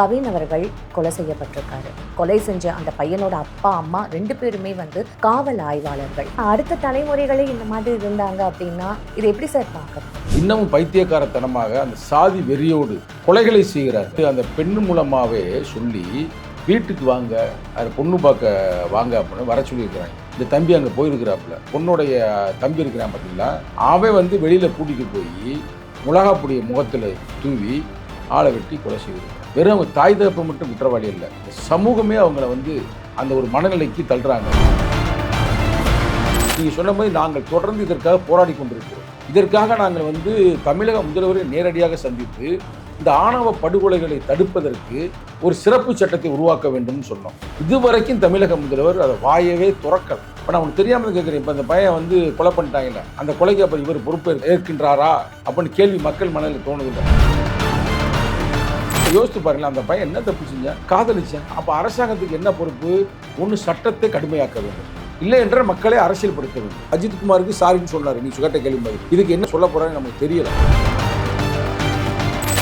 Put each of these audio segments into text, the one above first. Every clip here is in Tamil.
கவின் அவர்கள் கொலை செய்யப்பட்டிருக்காரு. கொலை செஞ்ச அந்த பையனோட அப்பா அம்மா ரெண்டு பேருமே வந்து காவல் ஆய்வாளர்கள். அடுத்த தலைமுறைகளே இந்த மாதிரி இருந்தாங்க அப்படின்னா இதை எப்படி சார் பார்க்க இன்னமும் பைத்தியக்காரத்தனமாக அந்த சாதி வெறியோடு கொலைகளை செய்கிறார் அந்த பெண்ணு மூலமாகவே சொல்லி வீட்டுக்கு வாங்க அது பொண்ணு பார்க்க வாங்க அப்படின்னு வர சொல்லியிருக்கிறாங்க. இந்த தம்பி அங்கே போயிருக்கிறாப்புல. பொண்ணுடைய தம்பி இருக்கிறான் பார்த்தீங்களா? அவன் வந்து வெளியில் கூட்டிகிட்டு போய் மிளகாப்பொடியை முகத்தில் தூவி ஆளை வெட்டி கொலை செய்கிறான் வெறும் அவங்க தாய் தகப்பை மட்டும் குற்றவாளி இல்லை. சமூகமே அவங்கள வந்து அந்த ஒரு மனநிலைக்கு தள்ளுறாங்க. நீங்கள் சொன்ன மாதிரி நாங்கள் தொடர்ந்து இதற்காக போராடி கொண்டிருக்கிறோம். இதற்காக நாங்கள் வந்து தமிழக முதல்வரை நேரடியாக சந்தித்து இந்த ஆணவ படுகொலைகளை தடுப்பதற்கு ஒரு சிறப்பு சட்டத்தை உருவாக்க வேண்டும்னு சொன்னோம். இதுவரைக்கும் தமிழக முதல்வர் அதை வாயவே துறக்கல. இப்போ நான் உனக்கு தெரியாமல் கேட்குறேன் இப்போ அந்த பையன் வந்து கொலை பண்ணிட்டாங்கல்ல. அந்த கொலைக்கு அப்புறம் இவர் பொறுப்பு ஏற்கின்றாரா? அப்படின்னு கேள்வி மக்கள் மனதில் தோணுதில்லை யோசித்து பாருங்களேன் அந்த பையன் என்ன தப்பு செஞ்சான்? காதலிச்சேன். அப்போ அரசாங்கத்துக்கு என்ன பொறுப்பு? ஒன்று சட்டத்தை கடுமையாக்க வேண்டும். இல்லை என்ற மக்களை அரசியல்படுத்த வேண்டும். அஜித் குமாருக்கு சாரின்னு சொன்னார். நீ சுகட்ட கேள்வி மாதிரி இதுக்கு என்ன சொல்ல போறாங்க நமக்கு தெரியல.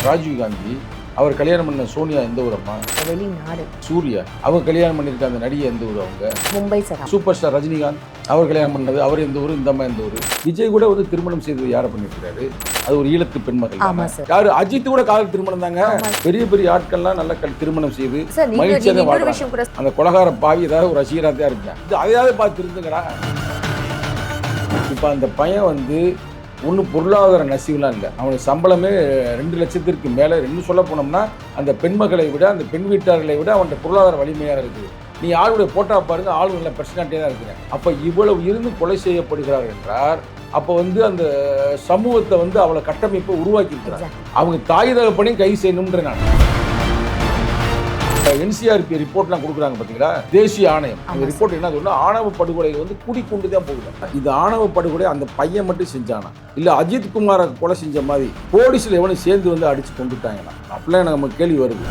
ராஜீவ் காந்தி அவர் கல்யாணம் பண்ண சோனியா எந்த ஊரம்மா வெளிநாடு. சூர்யா. அவங்க கல்யாணம் பண்ணியிருக்க அந்த நடிகை எந்த ஊர் அவங்க? மும்பை சரம் சூப்பர் ஸ்டார் ரஜினிகாந்த். அவர் கல்யாணம் பண்ணது அவர் எந்த ஊர் இந்த அம்மா எந்த ஊர்? விஜய் கூட வந்து திருமணம் செய்தது யாரை பண்ணியிருக்காரு அது ஒரு ஈழத்து பெண்மகள். சார். யாரு? அஜித் கூட காதல் திருமணம் தாங்க. பெரிய பெரிய ஆட்கள்லாம் நல்ல திருமணம் செய்து சார் நீங்க மகிழ்ச்சியா நீங்க தான் இன்னொரு வாழ்றாங்க. அந்த கொலகார பாவி ஏதாவது ஒரு ரசிகராக தான் இருப்பேன். இது அதையாவது பார்த்து இருந்துங்கடா இப்போ அந்த பையன் வந்து ஒன்றும் பொருளாதார நசிவுலாம் இல்லை. அவனுக்கு சம்பளமே ரெண்டு லட்சத்திற்கு மேலே. இன்னும் சொல்ல போனோம்னா அந்த பெண்மகளை விட அந்த பெண் வீட்டார்களை விட அவன்கிட்ட பொருளாதார வலிமையாக இருக்குது. நீ ஆளுடைய போட்டா பாருங்க ஆளு நல்ல பிரச்சனைட்டே தான் இருக்கிறேன் அப்போ இவ்வளவு இருந்து கொலை செய்யப்படுகிறார் என்றார். அப்போ வந்து அந்த சமூகத்தை வந்து அவளை கட்டமைப்பை உருவாக்கி இருக்கிறார். அவங்க தாய் தகப்பனையும் கைது செய்யணுன்ற நான். என்சிஆர்பி ரிப்போர்ட்லாம் கொடுக்குறாங்க பார்த்தீங்களா தேசிய ஆணையம். அந்த ரிப்போர்ட் என்ன சொன்னா ஆணவ படுகொலைகள் வந்து கூடிக்கொண்டு தான் போகுது. இது ஆணவ படுகொலை அந்த பையன் மட்டும் செஞ்சானா? இல்ல அஜித் குமாரை கொலை செஞ்ச மாதிரி போலீஸ்ல எவனும் சேர்ந்து வந்து அடிச்சு கொண்டுட்டாங்களா அப்படிலாம் எனக்கு நம்ம கேள்வி வருது.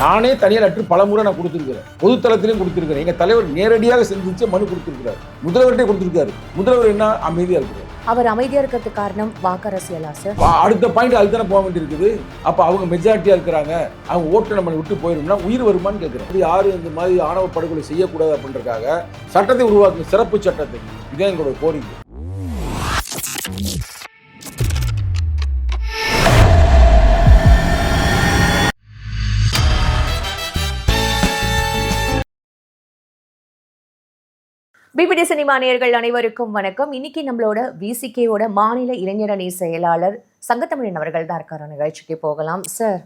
நானே தனியார் லெட்டர் பல முறை நான் கொடுத்துருக்கிறேன். பொதுத்தளத்திலையும் கொடுத்துருக்கிறேன். எங்க தலைவர் நேரடியாக சந்திச்சு மனு கொடுத்துருக்கிறார். முதல்வர்கிட்டே கொடுத்துருக்காரு. முதல்வர் என்ன அமைதியா இருக்கிறார் அவர் அமைதியா இருக்கிறதுக்கு காரணம் வாக்கரசியலா சார் அடுத்த பாயிண்ட் அதுதானே போக வேண்டியிருக்குது. அப்போ அவங்க மெஜாரிட்டியாக இருக்கிறாங்க. அவங்க ஓட்டு நம்ம விட்டு போயிடும்னா உயிர் வருமான்னு கேட்கிறேன் யாரும் இந்த மாதிரி ஆணவ படுகொலை செய்யக்கூடாது அப்படின்றதுக்காக சட்டத்தை உருவாக்கும் சிறப்பு சட்டத்தை. இதே எங்களோட கோரிக்கை. பிபிடி சினிமா நேயர்கள் அனைவருக்கும் வணக்கம். இன்னைக்கு நம்மளோட விசிகேவோட மாநில இளைஞரணி செயலாளர் சங்கத்தமிழன் அவர்கள் தான் இருக்காரு. நிகழ்ச்சிக்கு போகலாம். சார்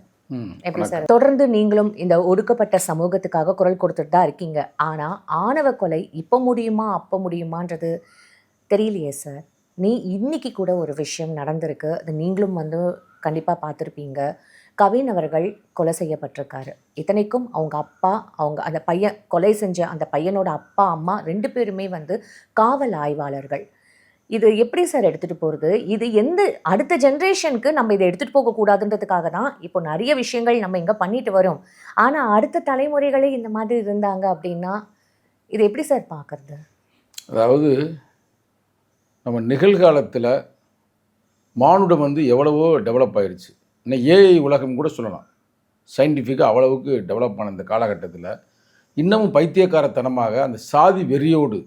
எப்படி சார் தொடர்ந்து நீங்களும் இந்த ஒடுக்கப்பட்ட சமூகத்துக்காக குரல் கொடுத்துட்டு தான் இருக்கீங்க. ஆனா ஆணவ கொலை இப்ப முடியுமா அப்ப முடியுமான்றது தெரியலையே சார் நீ இன்னைக்கு கூட ஒரு விஷயம் நடந்திருக்கு. அது நீங்களும் வந்து கண்டிப்பா பார்த்துருப்பீங்க. கவின் அவர்கள் கொலை செய்யப்பட்டிருக்காரு. இத்தனைக்கும் அவங்க அப்பா அவங்க அந்த பையன் கொலை செஞ்ச அந்த பையனோட அப்பா அம்மா ரெண்டு பேருமே வந்து காவல் ஆய்வாளர்கள். இது எப்படி சார் எடுத்துகிட்டு போகிறது இது எந்த அடுத்த ஜென்ரேஷனுக்கு நம்ம இதை எடுத்துகிட்டு போகக்கூடாதுன்றதுக்காக தான் இப்போ நிறைய விஷயங்கள் நம்ம இங்கே பண்ணிட்டு வரோம். ஆனால் அடுத்த தலைமுறைகளே இந்த மாதிரி இருந்தாங்க அப்படின்னா இதை எப்படி சார் பார்க்குறது? அதாவது நம்ம நிகழ்காலத்தில் மானுடம் வந்து எவ்வளவோ டெவலப் ஆயிடுச்சு இன்னும் ஏஐ உலகம் கூட சொல்லலாம். சயின்டிஃபிக்காக அவ்வளவுக்கு டெவலப் ஆன இந்த காலகட்டத்தில் இன்னமும் பைத்தியக்காரத்தனமாக அந்த சாதி வெறியோடு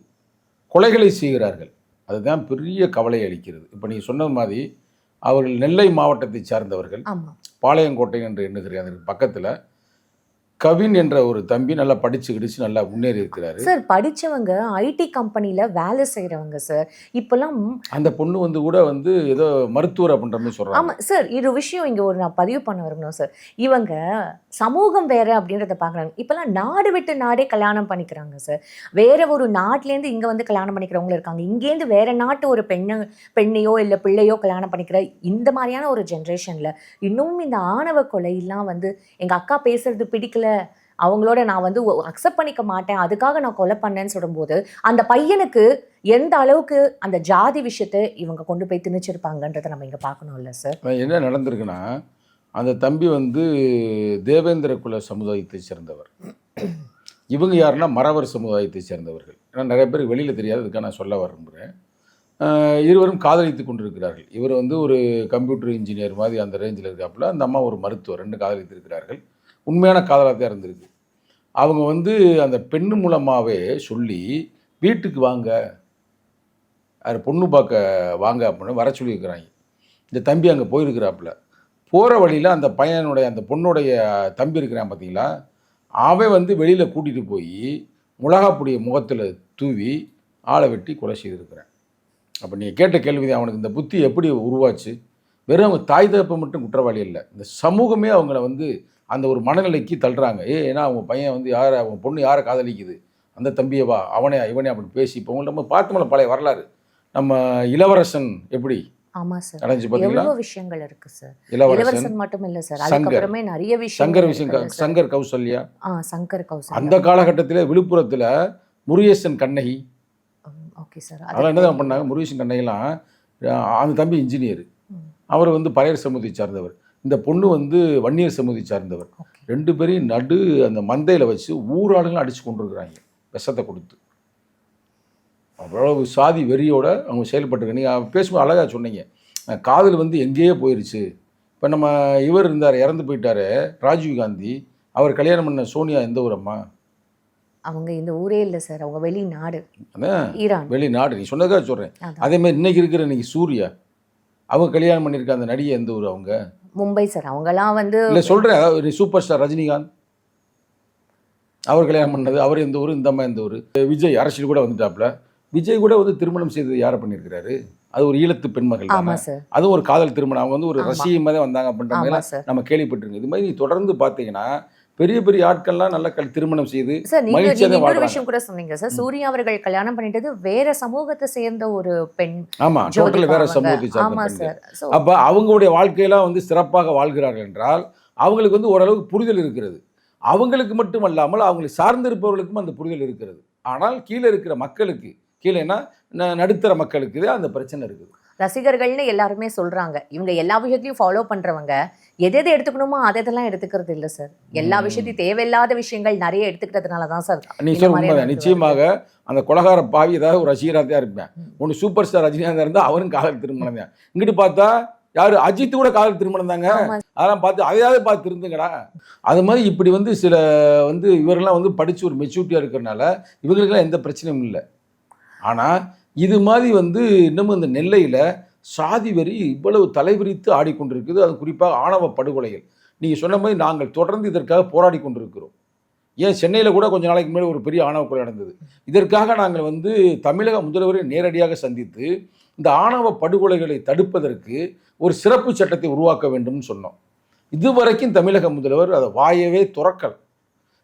கொலைகளை செய்கிறார்கள். அதுதான் பெரிய கவலை அளிக்கிறது. இப்போ நீங்கள் சொன்னது மாதிரி அவர்கள் நெல்லை மாவட்டத்தை சார்ந்தவர்கள். பாளையங்கோட்டை என்று எண்ணுகிறேன். அதற்கு பக்கத்தில் கவின் என்ற ஒரு தம்பி நல்லா படிச்சு கிடிச்சு நல்லா முன்னேறி இருக்கிறாரு. சார் படிச்சவங்க ஐடி கம்பெனில வேலை செய்றவங்க சார். இப்பெல்லாம் அந்த பொண்ணு வந்து கூட வந்து ஏதோ மருத்துவர் அப்படின்ற மாதிரி சொல்றாங்க. ஆமா சார் இது விஷயம் இங்க ஒரு நான் பதிவு பண்ண விரும்பணும் சார். இவங்க சமூகம் வேற அப்படின்றத பாக்குறாங்க. இப்பெல்லாம் நாடு விட்டு நாடே கல்யாணம் பண்ணிக்கிறாங்க சார். வேற ஒரு நாட்டிலேருந்து இங்க வந்து கல்யாணம் பண்ணிக்கிறவங்க இருக்காங்க. இங்கேருந்து வேற நாட்டு ஒரு பெண்ணு பெண்ணையோ இல்ல பிள்ளையோ கல்யாணம் பண்ணிக்கிற இந்த மாதிரியான ஒரு ஜென்ரேஷன்ல இன்னும் இந்த ஆணவ கொலையெல்லாம் வந்து எங்க அக்கா பேசுறது பிடிக்கல அவங்களோட நான் வந்து அக்செப்ட் பண்ணிக்க மாட்டேன். அதுக்காக நான் கொலை பண்ணேன்னு சொல்லும்போது அந்த பையனுக்கு எந்த அளவுக்கு அந்த ஜாதி விஷயத்தை இவங்க கொண்டு போய் திணிச்சிருப்பாங்கன்றதை நம்ம இங்கே பார்க்கணும் இல்லை சார் என்ன நடந்திருக்குன்னா அந்த தம்பி வந்து தேவேந்திர குல சமுதாயத்தை சேர்ந்தவர். இவங்க யாருன்னா மறவர் சமுதாயத்தை சேர்ந்தவர்கள். ஏன்னா நிறைய பேருக்கு வெளியில் தெரியாது அதுக்காக நான் சொல்ல விரும்புகிறேன் இருவரும் காதலித்து கொண்டிருக்கிறார்கள். இவர் வந்து ஒரு கம்ப்யூட்டர் இன்ஜினியர் மாதிரி அந்த ரேஞ்சில் இருக்காப்புல அந்த அம்மா ஒரு மருத்துவர் ரெண்டு காதலித்து இருக்கிறார்கள் உண்மையான காதலாக தான் இருந்திருக்கு. அவங்க வந்து அந்த பெண்ணு மூலமாகவே சொல்லி வீட்டுக்கு வாங்க. அது பொண்ணு பார்க்க வாங்க அப்படின்னு வர சொல்லியிருக்கிறாங்க. இந்த தம்பி அங்கே போயிருக்கிறாப்புல. போகிற வழியில் அந்த பையனுடைய அந்த பொண்ணுடைய தம்பி இருக்கிறான் பார்த்தீங்களா அவன் வந்து வெளியில் கூட்டிகிட்டு போய் மிளகாப்பொடியை முகத்தில் தூவி ஆளை வெட்டி கொலை செய்திருக்கிறேன். அப்போ நீங்கள் கேட்ட கேள்வி அவனுக்கு இந்த புத்தி எப்படி உருவாச்சு? வெறும் அவங்க தாய் தகப்ப மட்டும் குற்றவாளி இல்லை. இந்த சமூகமே அவங்கள வந்து அந்த ஒரு மனநிலைக்கு தள்ளுறாங்க. ஏ ஏன்னா அவங்க பையன் வந்து யாரை அவங்க பொண்ணு யாரை காதலிக்குது? அந்த தம்பியை வா அவனே இவனே அப்படி பேசி இப்போ உங்களை நம்ம பார்த்தோம்ல பழைய வரலாறு. நம்ம இளவரசன் எப்படி ஆமா சார். அடைஞ்சு பார்த்தீங்களா எவ்வளவு விஷயங்கள் இருக்கு சார். இளவரசன் இளவரசன் மட்டும் இல்ல சார் சங்கர். அதுக்கப்புறமே நிறைய விஷயம் சங்கர் விஷயம் சங்கர் கௌசல்யா. ஆ சங்கர் அந்த காலகட்டத்தில் விழுப்புரத்தில் முருகேசன் கண்ணகி. Okay sir. அதெல்லாம் என்ன பண்ணாங்க? முருகேசன் கண்ணகிலாம் அந்த தம்பி இன்ஜினியர். அவர் வந்து பறையர் சமூகத்தை சார்ந்தவர். இந்த பொண்ணு வந்து வன்னியர் சமூகத்தை சார்ந்தவர். ரெண்டு பேரையும் நடு அந்த மந்தையில் வச்சு ஊராளுங்களும் அடிச்சு கொண்டிருக்கிறாங்க விஷத்தை கொடுத்து. அவ்வளவு சாதி வெறியோட அவங்க செயல்பட்டுருக்காங்க. நீங்கள் பேசும்போது அழகாக சொன்னீங்க. காதல் வந்து எங்கேயோ போயிருச்சு. இப்போ நம்ம இவர் இருந்தார் இறந்து போயிட்டாரு ராஜீவ் காந்தி. அவர் கல்யாணம் பண்ண சோனியா எந்த ஊரம்மா அவங்க இந்த ஊரே இல்ல சார். அவங்க வெளிநாடு. ஈரான். வெளிநாடு. நீ சொன்னதுக்காக சொல்கிறேன். அதே மாதிரி இன்னைக்கு இருக்கிற இன்னைக்கு சூர்யா அவங்க கல்யாணம் பண்ணியிருக்க அந்த நடிகை எந்த ஊர் அவங்க? மும்பை சார் அவங்கலாம் வந்து இல்லை சொல்கிறேன் சூப்பர் ஸ்டார் ரஜினிகாந்த். அவர் கல்யாணம் பண்ணது அவர் எந்த ஊர் இந்த அம்மா எந்த ஊர்? விஜய் அரசியல் கூட வந்துட்டாப்புல. விஜய் கூட வந்து திருமணம் செய்தது யாரை பண்ணியிருக்கிறாரு? அது ஒரு ஈழத்து பெண்மகள் அதுவும் ஒரு காதல் திருமணம். அவங்க வந்து ஒரு. ரசிகமாக தான் வந்தாங்க அப்படின்ற மாதிரி நம்ம கேள்விப்பட்டிருக்கோம். இது மாதிரி நீ தொடர்ந்து பார்த்தீங்கன்னா பெரிய பெரிய ஆட்கள்லாம் நல்ல திருமணம் செய்து இன்னொரு. விஷயம் கூட சொன்னீங்க சார். சூர்யா அவர்கள் கல்யாணம் பண்ணிட்டது வேற சமூகத்தை சேர்ந்த ஒரு பெண் ஜோதிகா டோட்டல் வேற. சமூகத்தை சார்ந்த ஆமா அப்போ அவங்களுடைய வாழ்க்கையெல்லாம் வந்து சிறப்பாக வாழ்கிறார்கள் என்றால் அவங்களுக்கு வந்து ஓரளவுக்கு புரிதல் இருக்கிறது. அவங்களுக்கு மட்டுமல்லாமல் அவங்களை சார்ந்திருப்பவர்களுக்கும் அந்த புரிதல் இருக்கிறது. ஆனால் கீழே இருக்கிற மக்களுக்கு கீழேனா நடுத்தர மக்களுக்கு அந்த பிரச்சனை இருக்குது. ரசிகர்கள்னு எல்லாருமே சொல்றாங்க. இவங்க எல்லா விஷயத்தையும் ஃபாலோ பண்றவங்க எது எது எடுத்துக்கணுமோ அதை இதெல்லாம் எடுத்துக்கிறது இல்ல சார் எல்லா. விஷயத்தையும் தேவையில்லாத விஷயங்கள் நிறைய எடுத்துக்கிறதுனால தான் சார் நிச்சயமாக அந்த கொலகார பாவி ஏதாவது ஒரு ரசிகராக தான் இருப்பேன். ஒன்று சூப்பர் ஸ்டார் ரஜினிகாந்த் இருந்தால் அவரும் காதல் திருமணம் தான். இங்கிட்டு பார்த்தா யாரு? அஜித் கூட காதல் திருமணம் தாங்க. அதெல்லாம் பார்த்து அதையாவது பார்த்து இருந்துங்கடா அது மாதிரி இப்படி வந்து சில வந்து இவரெல்லாம் வந்து படித்து ஒரு மெச்சூரிட்டியாக இருக்கிறனால இவங்களுக்கெல்லாம் எந்த பிரச்சனையும் இல்லை. ஆனால் இது மாதிரி வந்து இன்னமும் இந்த நெல்லையில் சாதி வரி இவ்வளவு தலைவிரித்து ஆடிக்கொண்டிருக்குது. அது குறிப்பாக ஆணவ படுகொலைகள். நீங்கள் சொன்ன மாதிரி நாங்கள் தொடர்ந்து இதற்காக போராடி கொண்டிருக்கிறோம். ஏன் சென்னையில் கூட கொஞ்ச நாளைக்கு முன்னாடி ஒரு பெரிய ஆணவ கொலை நடந்தது. இதற்காக நாங்கள் வந்து தமிழக முதல்வரை நேரடியாக சந்தித்து இந்த ஆணவ படுகொலைகளை தடுப்பதற்கு ஒரு சிறப்பு சட்டத்தை உருவாக்க வேண்டும்னு சொன்னோம். இதுவரைக்கும் தமிழக முதல்வர் அதை வாயவே துறக்கல்.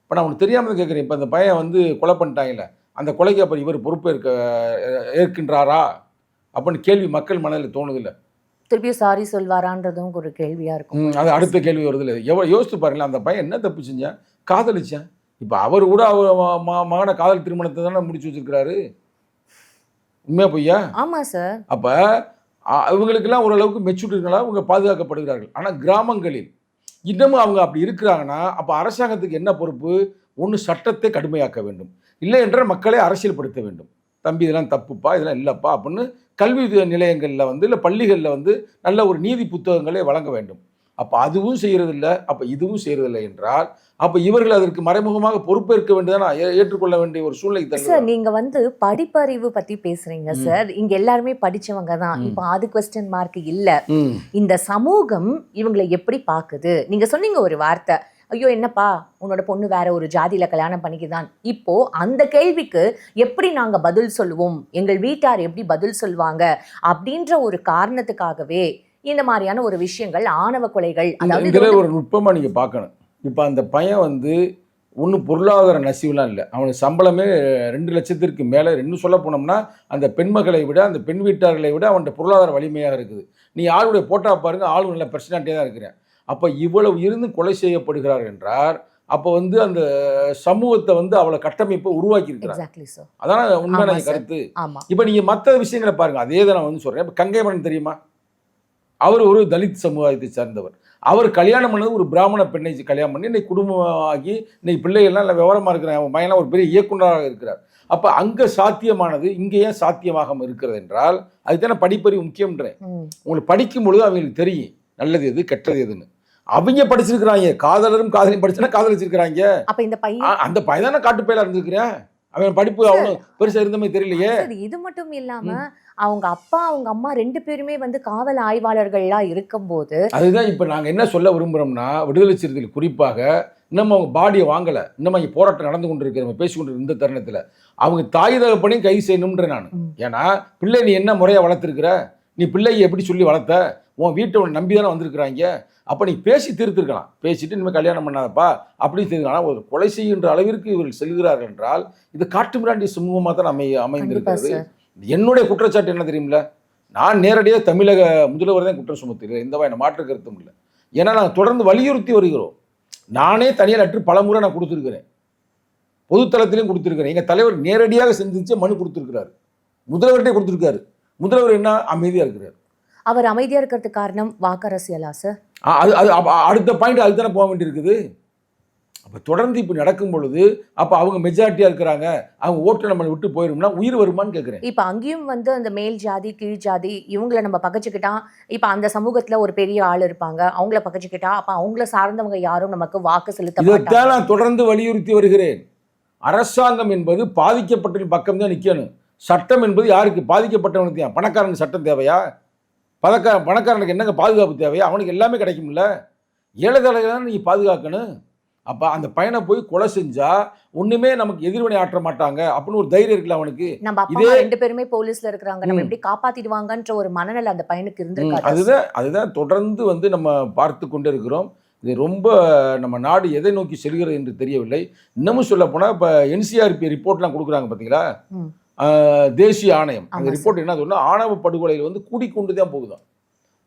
இப்போ நான் உனக்கு தெரியாமல் கேட்குறேன் இப்போ அந்த பையன் வந்து கொலை பண்ணிட்டாங்கல்ல அந்த கொலைக்கு அப்புறம் இவர் பொறுப்பேற்க ஏற்கின்றாரா? அப்படின்னு கேள்வி மக்கள் மனதில் தோணுதில்ல. திருப்பியும் சாரி சொல்வாரான்றதும் ஒரு கேள்வியா இருக்கும். அது அடுத்த கேள்வி வருதுல்ல. எவ்வளோ யோசித்து பாருங்களேன் அந்த பையன் என்ன தப்பு செஞ்சான் காதலிச்சான். இப்போ அவர் கூட அவர் மகனை காதல் திருமணத்தை தானே முடிச்சு வச்சிருக்கிறாரு? உண்மையா பொய்யா? ஆமா சார். அப்போ இவங்களுக்கெல்லாம் ஓரளவுக்கு மெச்சூரிட்டிகளாக அவங்க பாதுகாக்கப்படுகிறார்கள். ஆனால் கிராமங்களில் இன்னமும் அவங்க அப்படி இருக்கிறாங்கன்னா அப்போ அரசாங்கத்துக்கு என்ன பொறுப்பு? ஒன்று சட்டத்தை கடுமையாக்க வேண்டும். இல்லை என்றால் மக்களை அரசியல்படுத்த வேண்டும். தம்பி இதெல்லாம் தப்புப்பா இதெல்லாம் இல்லைப்பா அப்படின்னு கல்வி நிலையங்களில் வந்து இல்லை பள்ளிகளில் வந்து நல்ல ஒரு நீதி புத்தகங்களை வழங்க வேண்டும். அப்போ அதுவும் செய்கிறதில்ல அப்போ இதுவும் செய்கிறதில்லை என்றால் அப்போ இவர்கள் அதற்கு மறைமுகமாக பொறுப்பேற்க வேண்டியதான ஏற்றுக்கொள்ள வேண்டிய ஒரு சூழ்நிலை சார் தருகிறது நீங்க வந்து படிப்பறிவு பத்தி பேசுறீங்க ம். சார். இங்க எல்லாருமே படிச்சவங்க தான். இப்போ அது கொஸ்டின் மார்க் இல்ல. இந்த சமூகம் இவங்களை எப்படி பாக்குது நீங்க சொன்னீங்க ஒரு வார்த்தை. ஐயோ என்னப்பா? உன்னோட பொண்ணு வேற ஒரு ஜாதியில கல்யாணம் பண்ணிக்குதான். இப்போ அந்த கேள்விக்கு எப்படி நாங்க பதில் சொல்லுவோம்? எங்கள் வீட்டார் எப்படி பதில் சொல்வாங்க? அப்படின்ற ஒரு காரணத்துக்காகவே இந்த மாதிரியான ஒரு விஷயங்கள் ஆணவ கொலைகள் அதாவது ஒரு நுட்பமாக நீங்கள் பார்க்கணும். இப்போ அந்த பையன் வந்து ஒன்றும் பொருளாதார நசிவுலாம் இல்லை. அவனுக்கு சம்பளமே ரெண்டு லட்சத்திற்கு மேலே. இன்னும் சொல்ல போனோம்னா அந்த பெண்மகளை விட அந்த பெண் வீட்டார்களை விட அவன்கிட்ட பொருளாதார வலிமையாக இருக்குது. நீ ஆளுடைய போட்டா பாருங்க ஆளு நல்ல பர்சனாலிட்டியாக தான் இருக்கிறேன் அப்போ இவ்வளவு இருந்து கொலை செய்யப்படுகிறார் என்றார். அப்போ வந்து அந்த சமூகத்தை வந்து அவளை கட்டமைப்பை உருவாக்கி சார் அதான உண்மையான. கருத்து. இப்போ நீங்கள் மற்ற விஷயங்களை பாருங்க. அதே தான் நான் வந்து சொல்கிறேன் இப்போ கங்கைமரன் தெரியுமா? அவர் ஒரு தலித் சமுதாயத்தை சார்ந்தவர். அவர் கல்யாணம் பண்ணது ஒரு பிராமண பெண்ணை கல்யாணம் பண்ணி இன்னைக்கு குடும்பமாகி இன்னைக்கு பிள்ளைகள்லாம் நல்ல விவரமாக இருக்கிறாங்க. அவன் பையன்லாம் ஒரு பெரிய இயக்குனராக இருக்கிறார். அப்ப அங்க சாத்தியமானது இங்க ஏன் சாத்தியமாகாம இருக்கிறது என்றால் அதுதானே படிப்பறிவு முக்கியம்ன்றேன். உங்களுக்கு படிக்கும் பொழுது அவங்களுக்கு தெரியும். நல்லது எது கெட்டது எதுன்னு. அவங்க படிச்சிருக்கிறாங்க. காதலரும் காதலையும் படிச்சுனா காதலிச்சிருக்கிறாங்க? அப்ப இந்த பையன் அந்த பையன் தானே காட்டுப்பையில இருந்திருக்கிறேன்? அவன் படிப்பு அவனும் பெருசா இருந்த மாதிரி தெரியலையே. இது மட்டும் இல்லாம அவங்க அப்பா அவங்க அம்மா ரெண்டு பேருமே வந்து காவல் ஆய்வாளர்கள்லாம் இருக்கும்போது அதுதான் இப்போ நாங்கள் என்ன சொல்ல விரும்புகிறோம்னா விடுதலை சிறுத்தைகள் குறிப்பாக இன்னும் அவங்க பாடியை வாங்கலை. இன்னும் இங்கே போராட்டம் நடந்து கொண்டு இருக்கிற நம்ம பேசி கொண்டு இந்த தருணத்தில். அவங்க தாய் தகப்பனையும் கைது செய்யணும்ன்ற நான். ஏன்னா பிள்ளை நீ என்ன முறையாக வளர்த்துருக்குற? நீ பிள்ளையை எப்படி சொல்லி வளர்த்த? உன் வீட்டை நம்பி தானே வந்திருக்கிறாங்க? அப்போ நீ பேசி தீர்த்துருக்கலாம். பேசிட்டு இனிமேல் கல்யாணம் பண்ணாதப்பா அப்படின்னு தெரிஞ்சுக்கலாம் ஒரு கொலை செய்கின்ற அளவிற்கு இவர்கள் செல்கிறார்கள் என்றால் இது காட்டுமிராண்டி சமூகமாக தான் அமை அமைந்திருக்கிறது. என்னுடைய குற்றச்சாட்டு என்ன தெரியுமில்ல? நான் நேரடியாக தமிழக முதல்வர் தான் குற்றம் சுமத்துகிறேன். எந்த வகையான மாற்று கருத்தும் இல்லை. ஏன்னா நாங்கள் தொடர்ந்து வலியுறுத்தி வருகிறோம். நானே தனியாக லெட்டர் பல முறை நான் கொடுத்துருக்கிறேன். பொதுத்தளத்திலையும் கொடுத்துருக்கிறேன். எங்கள் தலைவர் நேரடியாக சந்திச்சு மனு கொடுத்துருக்கிறாரு. முதல்வர்கிட்டே கொடுத்துருக்காரு. முதல்வர் என்ன அமைதியாக இருக்கிறார்? அவர் அமைதியா இருக்கிறதுக்கு காரணம் வாக்கரசியலா சார் ஆ, அது அது அடுத்த பாயிண்ட் அதுக்கு தானே போக வேண்டியிருக்குது? அப்போ தொடர்ந்து இப்போ நடக்கும் பொழுது அப்போ அவங்க மெஜாரிட்டியாக இருக்கிறாங்க. அவங்க ஓட்டு நம்ம விட்டு போயிடும்னா உயிர் வருமான்னு கேட்குறேன் இப்ப அங்கேயும் வந்து அந்த மேல் ஜாதி கீழ் ஜாதி இவங்கள நம்ம பகச்சுக்கிட்டா இப்ப அந்த சமூகத்துல ஒரு பெரிய ஆள் இருப்பாங்க. அவங்கள பகச்சுக்கிட்டா அப்ப அவங்கள சார்ந்தவங்க யாரும் நமக்கு வாக்கு செலுத்த இதைத்தான் நான் தொடர்ந்து வலியுறுத்தி வருகிறேன். அரசாங்கம் என்பது பாதிக்கப்பட்டவர்கள் பக்கம் தான் நிற்கணும் சட்டம் என்பது யாருக்கு? பாதிக்கப்பட்டவனுக்கு தான். பணக்காரனுக்கு சட்டம் தேவையா? பணக்கார பணக்காரனுக்கு என்னங்க பாதுகாப்பு தேவையா? அவனுக்கு எல்லாமே கிடைக்கும்ல. ஏழை தலைகளை நீ பாதுகாக்கணும். அப்போ அந்த பையனை போய் கொலை செஞ்சா ஒண்ணுமே நமக்கு எதிர்வினை ஆற்ற மாட்டாங்க அப்படின்னு ஒரு தைரியம் இருக்குல்ல அவனுக்கு. நம்ம இதே- ரெண்டு பேருமே போலீஸ்ல இருக்கிறாங்க. நம்ம. எப்படி காப்பாத்திடுவாங்கன்ற ஒரு மனநிலை அந்த பையனுக்கு ம், இருந்திருக்காது. அதுதான் அதுதான் தொடர்ந்து வந்து நம்ம பார்த்து கொண்டே இருக்கிறோம். இது ரொம்ப நம்ம நாடு எதை நோக்கி செல்கிறது என்று தெரியவில்லை. இன்னமும் சொல்ல போனால் இப்போ என்சிஆர்பி ரிப்போர்ட்லாம் கொடுக்குறாங்க பார்த்தீங்களா. ஆஹ், தேசிய ஆணையம். அந்த ரிப்போர்ட் என்ன சொன்னா ஆணவ படுகொலைகள் வந்து கூடிக்கொண்டு தான் போகுதாம்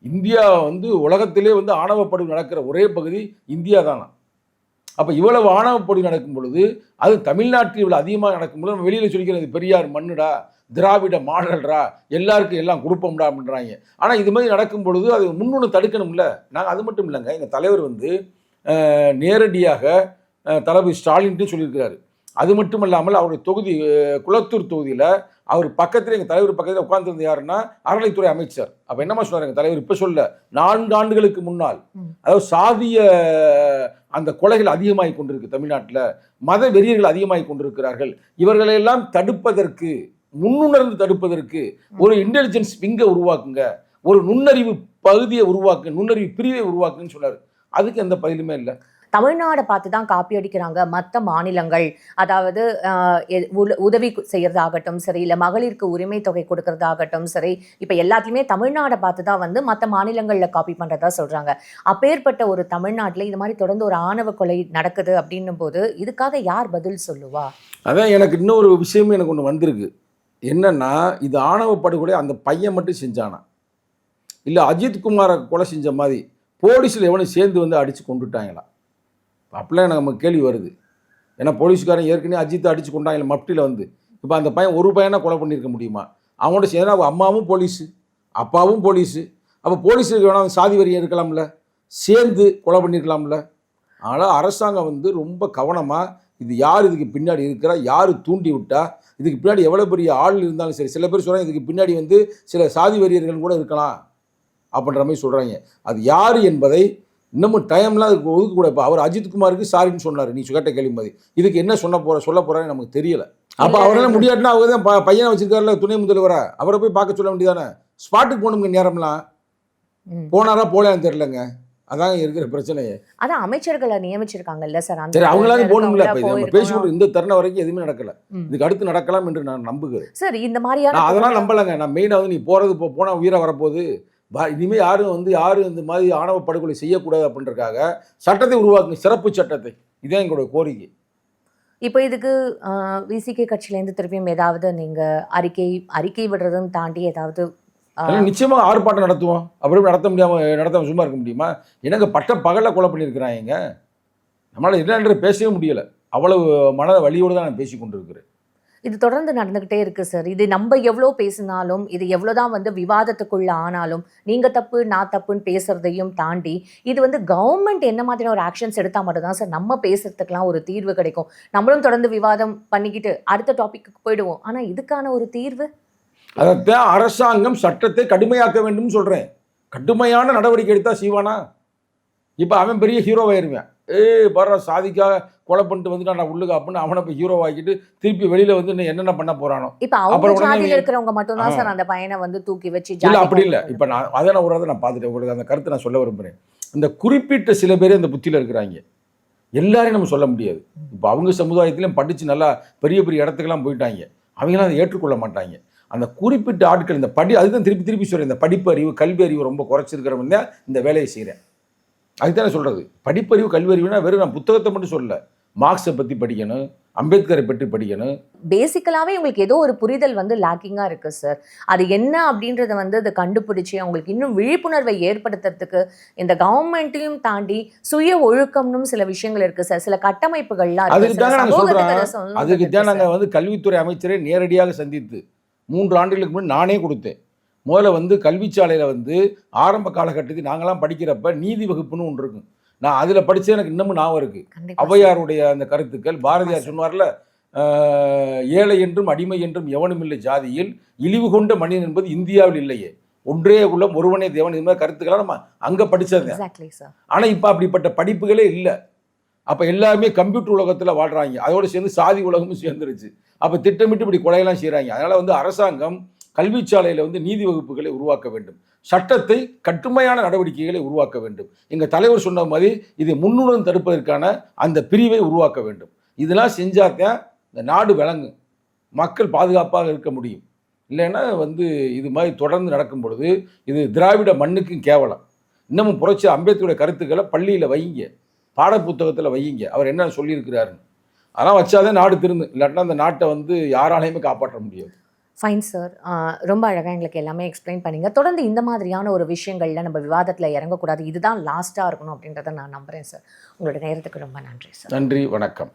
இந்தியா வந்து உலகத்திலே வந்து ஆணவ படுகொலை நடக்கிற ஒரே பகுதி இந்தியா தானா? அப்போ இவ்வளவு ஆணவ படுகொலை நடக்கும் பொழுது அது தமிழ்நாட்டில் இவ்வளவு அதிகமாக நடக்கும் பொழுது நம்ம வெளியில் சொல்லிக்கிறது பெரியார் மண்ணுடா திராவிட மாடல்டா எல்லாருக்கும் எல்லாம் குடுப்பம்டா அப்படின்றாங்க. ஆனால் இது மாதிரி நடக்கும் பொழுது அது முன்னொன்று தடுக்கணும்ல? நாங்கள் அது மட்டும் இல்லைங்க எங்கள் தலைவர் வந்து நேரடியாக தளபதி ஸ்டாலின்ட்டு சொல்லியிருக்கிறாரு. அது மட்டும் இல்லாமல் அவருடைய தொகுதி குளத்தூர் தொகுதியில் அவர் பக்கத்தில் எங்கள் தலைவர் பக்கத்தில் உட்கார்ந்திருந்த யாருன்னா அறநிலைத்துறை அமைச்சர். அப்போ என்னம்மா சொன்னார் எங்கள் தலைவர் இப்போ சொல்ல நான்கு ஆண்டுகளுக்கு முன்னால். அதாவது சாதிய அந்த கொலைகள் அதிகமாகி கொண்டிருக்கு தமிழ்நாட்டில் மத வெறியர்கள் அதிகமாகி கொண்டிருக்கிறார்கள். இவர்களையெல்லாம் தடுப்பதற்கு முன்னுணர்ந்து தடுப்பதற்கு ஒரு இன்டெலிஜென்ஸ் விங்கை உருவாக்குங்க. ஒரு நுண்ணறிவு பகுதியை உருவாக்கு நுண்ணறிவு பிரிவை உருவாக்குன்னு சொன்னார். அதுக்கு எந்த பதிலுமே இல்லை. தமிழ்நாடை பார்த்து தான் காப்பி அடிக்கிறாங்க மற்ற மாநிலங்கள். அதாவது எ- உதவி செய்கிறதாகட்டும் சரி இல்லை மகளிருக்கு உரிமை தொகை கொடுக்கறதாகட்டும் சரி இப்போ எல்லாத்தையுமே தமிழ்நாடை பார்த்து தான் வந்து மற்ற மாநிலங்களில் காப்பி பண்ணுறதா சொல்கிறாங்க அப்பேற்பட்ட ஒரு தமிழ்நாட்டில் இது மாதிரி தொடர்ந்து ஒரு ஆணவ கொலை நடக்குது அப்படின்னும் போது இதுக்காக யார் பதில் சொல்லுவா? அதான் எனக்கு இன்னொரு விஷயமும் எனக்கு ஒன்று வந்திருக்கு. என்னன்னா இது ஆணவ படுகொலை அந்த பையன் மட்டும் செஞ்சானா? இல்லை அஜித் குமாரை கொலை செஞ்ச மாதிரி போலீஸில் எவனும் சேர்ந்து வந்து அடித்து கொண்டுட்டாங்களா? அப்படிலாம் எனக்கு நமக்கு கேள்வி வருது. ஏன்னா போலீஸ்காரன் ஏற்கனவே அஜித்தை அடித்து கொண்டாங்க மப்டியில் வந்து. இப்போ அந்த பையன் ஒரு பையனாக கொலை பண்ணியிருக்க முடியுமா? அவங்களோட சேர்ந்து அவங்க அம்மாவும் போலீஸு அப்பாவும் போலீஸு. அப்போ போலீஸுக்கு வேணாம் சாதி வரியம் இருக்கலாம்ல சேர்ந்து கொலை பண்ணியிருக்கலாம்ல ஆனால் அரசாங்கம் வந்து ரொம்ப கவனமாக இது யார் இதுக்கு பின்னாடி இருக்கிறா யார் தூண்டி விட்டா இதுக்கு பின்னாடி எவ்வளோ பெரிய ஆள் இருந்தாலும் சரி சில பேர் சொல்கிறாங்க இதுக்கு பின்னாடி வந்து சில சாதி வெறியர்கள் கூட இருக்கலாம் அப்படின்ற மாதிரி சொல்கிறாங்க அது யார் என்பதை இன்னமும் டைம்லாம் அதுக்கு ஒதுக்கக்கூடாது. இப்போ அவர் அஜித்குமாருக்கு சாரின்னு சொன்னார். நீ கேட்ட கேள்வி மாதிரி. இதுக்கு என்ன சொன்ன போற சொல்ல போறான்னு நமக்கு தெரியல. அப்போ அவரால் முடியாட்டினா அவர் தான் பையனை வச்சிருக்காருல துணை முதல்வரா? அவரை போய் பார்க்க சொல்ல வேண்டியதானே? ஸ்பாட்டுக்கு போகணுங்க நேரம்லாம். போனாரா போலையான்னு தெரிலங்க அதாங்க இருக்கிற பிரச்சனையே. அதான் அமைச்சர்களை நியமிச்சிருக்காங்கல்ல சார். சரி அவங்களாவது போகணும்ல. நம்ம. பேசிக்கொண்டு இந்த தருணம் வரைக்கும் எதுவுமே நடக்கல. இதுக்கு அடுத்து நடக்கலாம் என்று நான் நம்புகிறேன். சார் இந்த மாதிரியான அதெல்லாம் நம்பலைங்க. நான் மெயினாக வந்து நீ போகிறது இப்போ போனால் உயிரை வரப்போகுது. இனிமேல் யாரும் வந்து யாரும் இந்த மாதிரி ஆணவ படுகொலை செய்யக்கூடாது அப்படின்றக்காக சட்டத்தை உருவாக்குங்க சிறப்பு சட்டத்தை. இதான் எங்களுடைய கோரிக்கை. இப்போ இதுக்கு விசிகே கட்சியிலேருந்து திருப்பியும் ஏதாவது நீங்க அறிக்கை அறிக்கை விடுறதும் தாண்டி ஏதாவது நிச்சயமாக ஆர்ப்பாட்டம் நடத்துவோம். அப்படியே நடத்த முடியாமல் நடத்தாம சும்மா இருக்க முடியுமா? எனக்கு பட்ட பகலில் கொலை பண்ணியிருக்கிறாங்க? நம்மளால் என்னன்ற பேசவே முடியலை. அவ்வளவு மன வலியோடு தான் நான் பேசி கொண்டு இருக்கிறேன் இது தொடர்ந்து நடந்துக்கிட்டே இருக்குது சார் இது நம்ம எவ்வளோ பேசினாலும் இது எவ்வளோ தான் வந்து விவாதத்துக்குள்ளே ஆனாலும் நீங்கள் தப்பு நான் தப்புன்னு பேசுறதையும் தாண்டி இது வந்து கவர்மெண்ட் என்ன மாதிரியான ஒரு ஆக்ஷன்ஸ் எடுத்தால் மட்டும்தான் சார் நம்ம பேசுகிறதுக்கெலாம் ஒரு தீர்வு கிடைக்கும். நம்மளும் தொடர்ந்து விவாதம் பண்ணிக்கிட்டு அடுத்த டாபிக்கு போயிடுவோம். ஆனால் இதுக்கான ஒரு தீர்வு? அதைத்தான் அரசாங்கம் சட்டத்தை கடுமையாக்க வேண்டும் சொல்கிறேன் கடுமையான நடவடிக்கை எடுத்தால் செய்வானா? இப்போ அவன் பெரிய ஹீரோவாயிருவேன் ஏய் பாரு சாதிக்காக கொலை பண்ணிட்டு வந்துட்டான் நான் உள்ளுக்கு அப்படின்னு அவனை போய் ஹீரோ ஆக்கிட்டு திருப்பி வெளியில வந்து என்னென்ன பண்ண போறானோ. இப்ப அவங்க ஜாதியில இருக்கிறவங்க மட்டும்தான் ஆ. சார் அந்த பையனை வந்து தூக்கி வச்சு இல்லை அப்படி இல்லை. இப்போ நான் அதை நான் ஒரு நான் பார்த்துட்டேன். உங்களுக்கு அந்த கருத்தை நான் சொல்ல விரும்புகிறேன் இந்த குறிப்பிட்ட சில பேர் இந்த புத்தியில் இருக்கிறாங்க. எல்லாரையும் நம்ம சொல்ல முடியாது. இப்போ அவங்க சமுதாயத்திலையும் படித்து நல்லா பெரிய பெரிய இடத்துக்கெல்லாம் போயிட்டாங்க. அவங்களாம் அதை ஏற்றுக்கொள்ள மாட்டாங்க. அந்த குறிப்பிட்ட ஆட்கள் இந்த படி அதுதான் திருப்பி திருப்பி சொல்கிறேன் இந்த படிப்பு அறிவு கல்வி அறிவு ரொம்ப குறைச்சிருக்கிறவங்க தான் இந்த வேலையை செய்கிறேன் அதுதானே சொல்கிறது படிப்பறிவு கல்வி அறிவுனா வெறும் நான் புத்தகத்தை மட்டும் சொல்லல. மார்க்ஸை பற்றி படிக்கணும் அம்பேத்கரை பற்றி படிக்கணும். பேசிக்கலாவே உங்களுக்கு ஏதோ ஒரு புரிதல் வந்து லேக்கிங்கா இருக்கு சார் அது என்ன அப்படின்றத வந்து அதை கண்டுபிடிச்சு அவங்களுக்கு இன்னும் விழிப்புணர்வை ஏற்படுத்துறதுக்கு இந்த கவர்மெண்ட்டையும் தாண்டி சுய ஒழுக்கம்னு சில விஷயங்கள் இருக்கு சார் சில கட்டமைப்புகள்லாம். அதுக்கு தாங்க நாங்கள் சொல்கிறோம் அதுக்கு தான். நாங்கள் வந்து கல்வித்துறை அமைச்சரை நேரடியாக சந்தித்து மூன்று ஆண்டுகளுக்கு முன்னாடி நானே கொடுத்தேன். முதல்ல வந்து கல்விச்சாலையில் வந்து ஆரம்ப காலகட்டத்தில் நாங்களாம் படிக்கிறப்ப நீதி வகுப்புன்னு ஒன்று இருக்கும். நான் அதில் படித்தது எனக்கு இன்னமும் ஞாபகம் இருக்குது. ஔவையாருடைய அந்த கருத்துக்கள் பாரதியார் சொன்னார்ல ஏழை என்றும் அடிமை என்றும் எவனுமில்லை ஜாதியில் இழிவு கொண்ட மனிதன் என்பது இந்தியாவில் இல்லையே. ஒன்றே குலம் ஒருவனே தேவன் இது மாதிரி கருத்துக்களை நம்ம அங்கே படித்தது. ஆனால் இப்போ அப்படிப்பட்ட படிப்புகளே இல்லை. அப்போ எல்லாருமே கம்ப்யூட்டர் உலகத்தில் வாழ்கிறாங்க அதோடு சேர்ந்து சாதி உலகமும் சேர்ந்துருச்சு. அப்போ திட்டமிட்டு இப்படி கொலையெல்லாம் செய்கிறாங்க அதனால் வந்து அரசாங்கம் கல்விச்சாலையில் வந்து நீதி வகுப்புகளை உருவாக்க வேண்டும். சட்டத்தை கட்டுமையான நடவடிக்கைகளை உருவாக்க வேண்டும். எங்கள் தலைவர் சொன்ன மாதிரி இதை முன்னுடன் தடுப்பதற்கான அந்த பிரிவை உருவாக்க வேண்டும். இதெல்லாம் செஞ்சாத்தான் இந்த நாடு விளங்கும். மக்கள் பாதுகாப்பாக இருக்க முடியும். இல்லைன்னா வந்து இது மாதிரி தொடர்ந்து நடக்கும் பொழுது இது திராவிட மண்ணுக்கும் கேவலம். இன்னமும் புரட்சி அம்பேத்கருடைய கருத்துக்களை பள்ளியில் வைங்க. பாடப்புத்தகத்தில் வையுங்க அவர் என்ன சொல்லியிருக்கிறாருன்னு. அதெல்லாம் வச்சாதான் நாடு திருந்து இல்லாட்டினா அந்த நாட்டை வந்து யாராலையுமே காப்பாற்ற முடியாது. ஃபைன் சார் ரொம்ப அழகாக எங்களுக்கு எல்லாமே எக்ஸ்பிளைன் பண்ணிங்க. தொடர்ந்து இந்த மாதிரியான ஒரு விஷயங்களில் நம்ம விவாதத்தில் இறங்கக்கூடாது. இதுதான் லாஸ்ட்டாக இருக்கணும் அப்படின்றத நான் நம்புகிறேன் சார் உங்களோட நேரத்துக்கு ரொம்ப நன்றி சார் நன்றி வணக்கம்.